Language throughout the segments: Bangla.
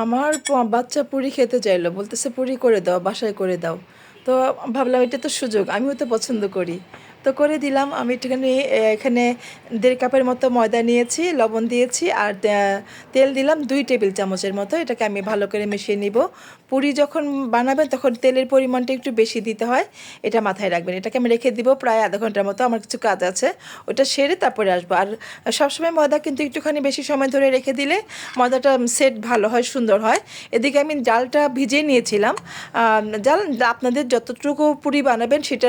আমার বাচ্চা পুরি খেতে চাইলো, বলতেছে পুরি করে দাও, বাসায় করে দাও। তো ভাবলাম এটা তো সুযোগ, আমিও তো পছন্দ করি। তো করে দিলাম। আমি একটুখানি এখানে দেড় কাপের মতো ময়দা নিয়েছি, লবণ দিয়েছি আর তেল দিলাম দুই টেবিল চামচের মতো। এটাকে আমি ভালো করে মিশিয়ে নিব। পুরি যখন বানাবেন তখন তেলের পরিমাণটা একটু বেশি দিতে হয়। এটা মাথায় রাখবেন। এটাকে আমি রেখে দিব প্রায় আধা ঘণ্টার মতো। আমার কিছু কাজ আছে। ওটা সেরে তারপরে আসব। আর সবসময় ময়দা কিন্তু একটুখানি বেশি সময় ধরে রেখে দিলে ময়দাটা সেট ভালো হয়, সুন্দর হয়। এদিকে আমি ডালটা ভিজিয়ে নিয়েছিলাম। জাল আপনাদের যতটুকু পুরি বানাবেন সেটা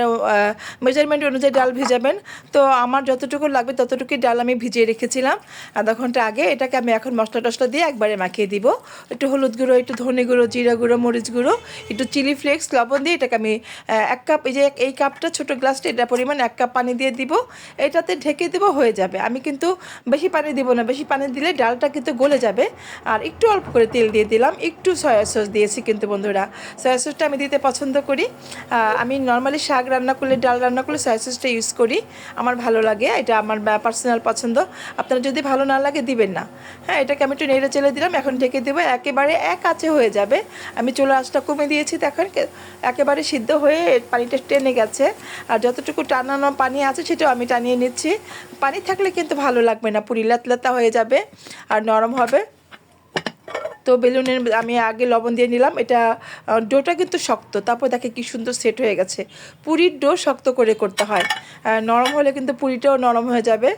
মেজারমেন্ট অনুযায়ী ডাল ভিজাবেন। তো আমার যতটুকু লাগবে ততটুকুই ডাল আমি ভিজিয়ে রেখেছিলাম। আধা ঘণ্টা আগে এটাকে আমি এখন মশলা টশলা দিয়ে একবারে মাখিয়ে দিব। একটু হলুদ গুঁড়ো, একটু ধনে গুঁড়ো, জিরা গুঁড়ো, মরিচ গুঁড়ো, একটু চিলি ফ্লেক্স, লবণ দিয়ে এটাকে আমি এক কাপ, এই যে এই কাপটা ছোটো গ্লাসটা এটা পরিমাণ এক কাপ পানি দিয়ে দিব। এটাতে ঢেকে দেবো হয়ে যাবে। আমি কিন্তু বেশি পানি দিব না। বেশি পানি দিলে ডালটা কিন্তু গলে যাবে। আর একটু অল্প করে তেল দিয়ে দিলাম। একটু সয়া সস দিয়েছি কিন্তু বন্ধুরা। সয়া সসটা আমি দিতে পছন্দ করি। আমি নর্মালি শাক রান্না করলে, ডাল রান্না করলে সয়া সসটা ইউজ করি, আমার ভালো লাগে, এটা আমার পার্সোনাল পছন্দ। আপনারা যদি ভালো না লাগে দিবেন না। হ্যাঁ এটাকে আমি একটু নেড়ে চেলে দিলাম, এখন ঢেকে দেবো, একেবারে এক আঁচে হয়ে যাবে। আমি চুলো আঁচটা কমে দিয়েছি, দেখেন একেবারে সিদ্ধ হয়ে পানিটা টেনে গেছে। আর যতটুকু টানানো পানি আছে, সেটাও আমি টানিয়ে নিচ্ছি। পানি থাকলে কিন্তু ভালো লাগবে না, পুরি লাতলাতা হয়ে যাবে, আর নরম হবে। তো বেলুনের আমি আগে লবণ দিয়ে নিলাম। এটা ডোটা কিন্তু শক্ত, তারপর দেখে কি সুন্দর সেট হয়ে গেছে। পুরীর ডো শক্ত করে করতে হয়। নরম হলে কিন্তু পুরিটাও নরম হয়ে যাবে।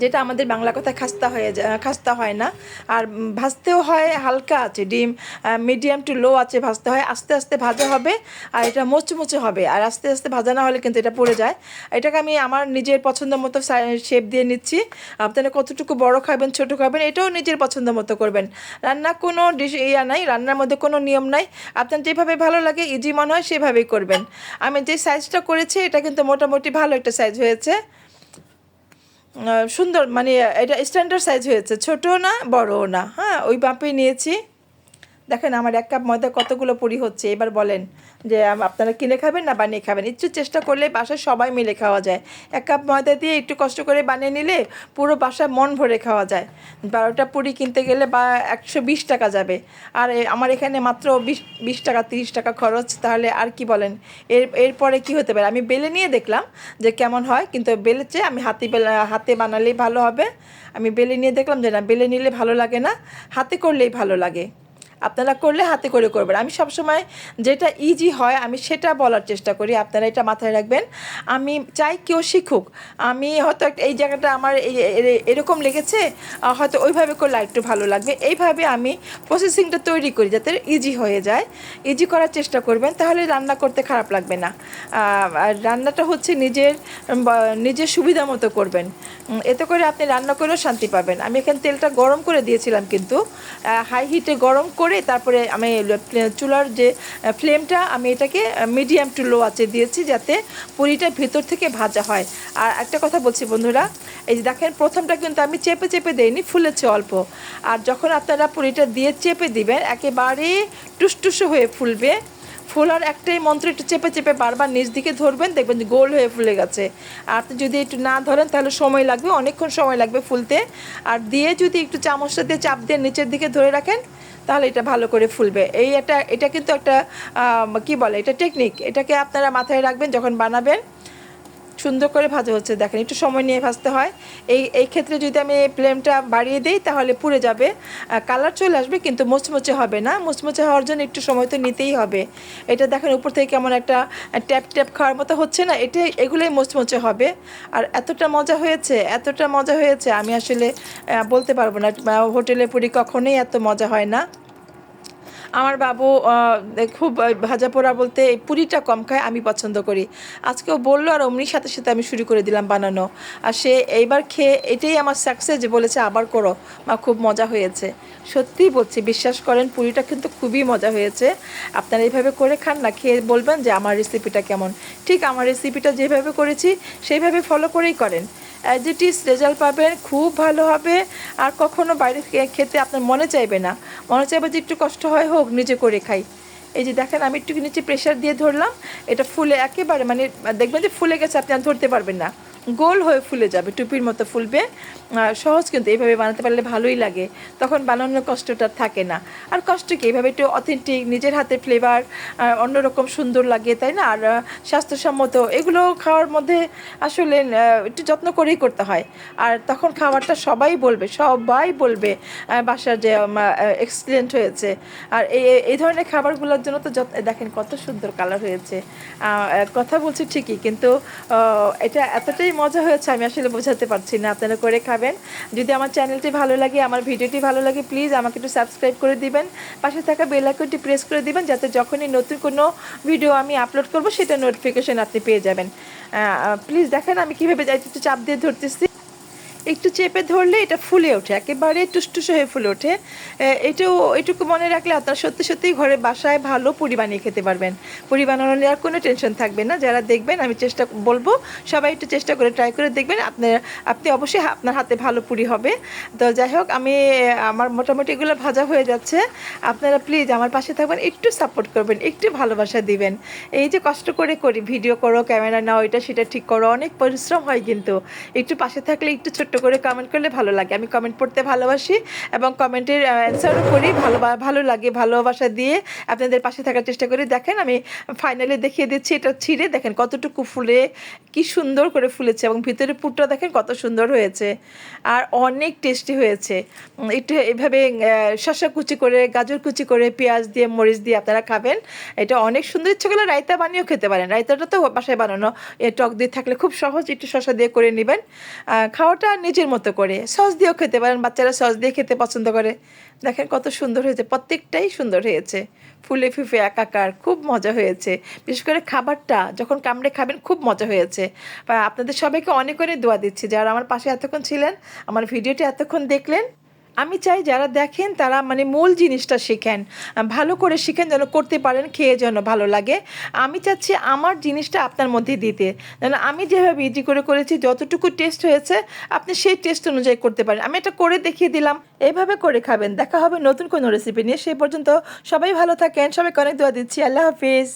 যেটা আমাদের বাংলা কথায় খাস্তা হয়ে যায় খাস্তা হয় না। আর ভাজতেও হয়, হালকা আছে, ডিম মিডিয়াম টু লো আছে, ভাজতে হয়, আস্তে আস্তে ভাজা হবে, আর এটা মোচমোচে হবে, আর আস্তে আস্তে ভাজা না হলে কিন্তু এটা পড়ে যায়। এটাকে আমি আমার নিজের পছন্দ মতো শেপ দিয়ে নিচ্ছি। আপনারা কতটুকু বড় খাবেন, ছোট খাবেন, এটাও নিজের পছন্দ মতো করবেন। রান্না কোনো ডিশ ইয়া নাই, রান্নার মধ্যে কোনো নিয়ম নাই। আপনার যেভাবে ভালো লাগে ইজি মনে হয় সেভাবেই করবেন। আমি যে সাইজটা করেছি, এটা কিন্তু মোটামুটি ভালো একটা সাইজ হয়েছে। সুন্দর মানে এটা স্ট্যান্ডার্ড সাইজ হয়েছে। ছোটও না বড়ও না। হ্যাঁ ওই বাপে নিয়েছি। দেখেন আমার এক কাপ ময়দা কতগুলো পুরি হচ্ছে, এবার বলেন যে আপনারা কিনে খাবেন না বানিয়ে খাবেন? একটু চেষ্টা করলে বাসায় সবাই মিলে খাওয়া যায়। এক কাপ ময়দা দিয়ে একটু কষ্ট করে বানিয়ে নিলে পুরো বাসায় মন ভরে খাওয়া যায়। বারোটা পুরি কিনতে গেলে বা একশো বিশ টাকা যাবে। আর আমার এখানে মাত্র বিশ বিশ টাকা, তিরিশ টাকা খরচ, তাহলে আর কি বলেন? এর এরপরে কি হতে পারে? আমি বেলে নিয়ে দেখলাম যে কেমন হয়, কিন্তু চেয়ে আমি হাতে বেলা হাতে বানালেই ভালো হবে। আমি বেলে নিয়ে দেখলাম যে না, বেলে নিলে ভালো লাগে না, হাতে করলেই ভালো লাগে। আপনারা করলে হাতে করে করবেন। আমি সবসময় যেটা ইজি হয়, আমি সেটা বলার চেষ্টা করি। আপনারা এটা মাথায় রাখবেন। আমি চাই কেউ শিখুক। আমি হয়তো একটা- এই জায়গাটা আমার এরকম লেগেছে হয়তো ওইভাবে করলে একটু ভালো লাগবে। এইভাবে আমি প্রসেসিংটা তৈরি করি যাতে ইজি হয়ে যায়। ইজি করার চেষ্টা করবেন, তাহলে রান্না করতে খারাপ লাগবে না। আর রান্নাটা হচ্ছে নিজের নিজের সুবিধা মতো করবেন। এতে করে আপনি রান্না করেও শান্তি পাবেন। আমি এখানে তেলটা গরম করে দিয়েছিলাম কিন্তু হাই হিটে গরম করে তারপরে আমি চুলার যে ফ্লেমটা, আমি এটাকে মিডিয়াম টু লো আছে দিয়েছি যাতে পুরিটা ভেতর থেকে ভাজা হয়। আর একটা কথা বলছি বন্ধুরা, এই যে দেখেন, প্রথমটা কিন্তু আমি চেপে চেপে দেইনি, ফুলেছে অল্প। আর যখন আপনারা পুরিটা দিয়ে চেপে দিবেন, একেবারে টুসটুসো হয়ে ফুলবে। ফোলার একটাই মন্ত্র একটু চেপে চেপে বারবার নিচ দিকে ধরবেন, দেখবেন যে গোল হয়ে ফুলে গেছে। আর আপনি যদি একটু না ধরেন, তাহলে সময় লাগবে, অনেকক্ষণ সময় লাগবে ফুলতে। আর দিয়ে যদি একটু চামচটা দিয়ে চাপ দিয়ে নিচের দিকে ধরে রাখেন, তাহলে এটা ভালো করে ফুলবে। এই একটা, এটা কিন্তু একটা কি বলে, এটা টেকনিক এটাকে আপনারা মাথায় রাখবেন যখন বানাবেন। সুন্দর করে ভাজা হচ্ছে। দেখেন, একটু সময় নিয়ে ভাজতে হয়। এই এই ক্ষেত্রে যদি আমি ফ্লেমটা বাড়িয়ে দিই, তাহলে পুড়ে যাবে। কালার চলে আসবে, কিন্তু মুচমুচে হবে না। মুচমুচে হওয়ার জন্য একটু সময় তো নিতেই হবে। এটা দেখেন, উপর থেকে কেমন একটা ট্যাপ ট্যাপ খাওয়ার মতো হচ্ছে না? এটা এগুলোই মুচমুচে হবে। আর এতটা মজা হয়েছে, এতটা মজা হয়েছে, আমি আসলে বলতে পারব না। হোটেলে পুরি কখনোই এত মজা হয় না। আমার বাবু খুব ভাজা পোড়া বলতে পুরিটা কম খায়, আমি পছন্দ করি। আজকেও বলল আর অমনির সাথে সাথে আমি শুরু করে দিলাম বানানো। আর সে এইবার খেয়ে, এটাই আমার সাকসেস যে বলেছে, আবার করো। মা, খুব মজা হয়েছে। সত্যিই বলছি, বিশ্বাস করেন, পুরিটা কিন্তু খুবই মজা হয়েছে। আপনারা এইভাবে করে খান না, খেয়ে বলবেন যে আমার রেসিপিটা কেমন। ঠিক আমার রেসিপিটা যেভাবে করেছি, সেইভাবে ফলো করেই করেন। অ্যাজ ইট ইজ রেজাল্ট পাবেন, খুব ভালো হবে। আর কখনো বাইরে খেতে আপনার মনে চাইবে না। মনে হচ্ছে এবার যে একটু কষ্ট হয়, হোক, নিজে করে খাই। এই যে দেখেন, আমি একটু নিচে প্রেশার দিয়ে ধরলাম, এটা ফুলে একেবারে মানে দেখবেন যে ফুলে গেছে, আপনি আর ধরতে পারবেন না। গোল হয়ে ফুলে যাবে, টুপির মতো ফুলবে। সহজ কিন্তু এইভাবে বানাতে পারলে ভালোই লাগে। তখন বানানোর কষ্টটা থাকে না। আর কষ্ট কি? এইভাবে একটু অথেন্টিক নিজের হাতে ফ্লেভার অন্যরকম সুন্দর লাগে, তাই না? আর স্বাস্থ্যসম্মত, এগুলো খাওয়ার মধ্যে আসলে একটু যত্ন করেই করতে হয়। আর তখন খাবারটা সবাই বলবে সবাই বলবে বাসার যে এক্সিলেন্ট হয়েছে। আর এই এই- ধরনের খাবারগুলোর জন্য তো দেখেন কত সুন্দর কালার হয়েছে। কথা বলছি ঠিকই, কিন্তু এটা এতটাই মজা হয়েছে, আমি আসলে বোঝাতে পারছি না। আপনারা করে খাবেন। যদি আমার চ্যানেলটি ভালো লাগে, আমার ভিডিওটি ভালো লাগে প্লিজ আমাকে একটু সাবস্ক্রাইব করে দিবেন। পাশে থাকা বেল আইকনটি প্রেস করে দিবেন, যাতে যখনই নতুন কোনো ভিডিও আমি আপলোড করব, সেটা নোটিফিকেশন আপনি পেয়ে যাবেন। প্লিজ দেখেন আমি কীভাবে যাই একটু চাপ দিয়ে ধরতেছি। একটু চেপে ধরলে এটা ফুলে ওঠে, একেবারে টুসটুস হয়ে ফুলে ওঠে। এটাও, এটুকু মনে রাখলে আপনার সত্যি সত্যিই ঘরে বাসায় ভালো পুরি বানিয়ে খেতে পারবেন। পুরি বানানো নিয়ে আর কোনো টেনশন থাকবে না, যারা দেখবেন আমি চেষ্টা বলব, সবাই একটু চেষ্টা করে ট্রাই করে দেখবেন, আপনার, আপনি অবশ্যই আপনার হাতে ভালো পুরি হবে। তো যাই হোক, আমি আমার মোটামুটি এগুলো ভাজা হয়ে যাচ্ছে। আপনারা প্লিজ আমার পাশে থাকবেন, একটু সাপোর্ট করবেন, একটু ভালোবাসা দিবেন। এই যে কষ্ট করে করি ভিডিও করো ক্যামেরা নাও, এটা সেটা ঠিক করো, অনেক পরিশ্রম হয় কিন্তু। একটু পাশে থাকলে একটু ছোট্ট করে কমেন্ট করলে ভালো লাগে। আমি কমেন্ট পড়তে ভালোবাসি এবং কমেন্টের অ্যান্সারও করি। ভালো ভালো লাগে ভালোবাসা দিয়ে আপনাদের পাশে থাকার চেষ্টা করি। দেখেন আমি ফাইনালি দেখিয়ে দিচ্ছি, এটা ছিঁড়ে দেখেন কতটুকু ফুলে, কি সুন্দর করে ফুলেছে এবং ভিতরে পুরটা দেখেন কত সুন্দর হয়েছে। আর অনেক টেস্টি হয়েছে। একটু এভাবে শসা কুচি করে, গাজর কুচি করে, পেঁয়াজ দিয়ে, মরিচ দিয়ে আপনারা খাবেন। এটা অনেক সুন্দর। ইচ্ছে করলে রায়তা বানিয়েও খেতে পারেন। রায়তাটা তো বাসায় বানানো। এ টক দিয়ে থাকলে খুব সহজ। একটু শসা দিয়ে করে নেবেন। খাওয়াটা নিজের মতো করে। সস দিয়েও খেতে পারেন, বাচ্চারা সস দিয়ে খেতে পছন্দ করে। দেখেন কত সুন্দর হয়েছে, প্রত্যেকটাই সুন্দর হয়েছে। ফুলে ফুফে, একাকার, খুব মজা হয়েছে। বিশেষ করে খাবারটা, যখন কামড়ে খাবেন, খুব মজা হয়েছে। আপনাদের সবাইকে অনেক অনেক দোয়া দিচ্ছি। যারা আমার পাশে এতক্ষণ ছিলেন, আমার ভিডিওটি এতক্ষণ দেখলেন আমি চাই যারা দেখেন, তারা মানে মূল জিনিসটা শেখেন, ভালো করে শিখেন যেন করতে পারেন, খেয়ে যেন ভালো লাগে। আমি চাচ্ছি আমার জিনিসটা আপনার মধ্যে দিতে। যেন আমি যেভাবে ইজি করে করেছি, যতটুকু টেস্ট হয়েছে, আপনি সেই টেস্ট অনুযায়ী করতে পারেন। আমি এটা করে দেখিয়ে দিলাম, এইভাবে করে খাবেন। দেখা হবে নতুন কোনো রেসিপি নিয়ে। সেই পর্যন্ত সবাই ভালো থাকেন, সবাইকে অনেক দোয়া দিচ্ছি। আল্লাহ হাফিজ।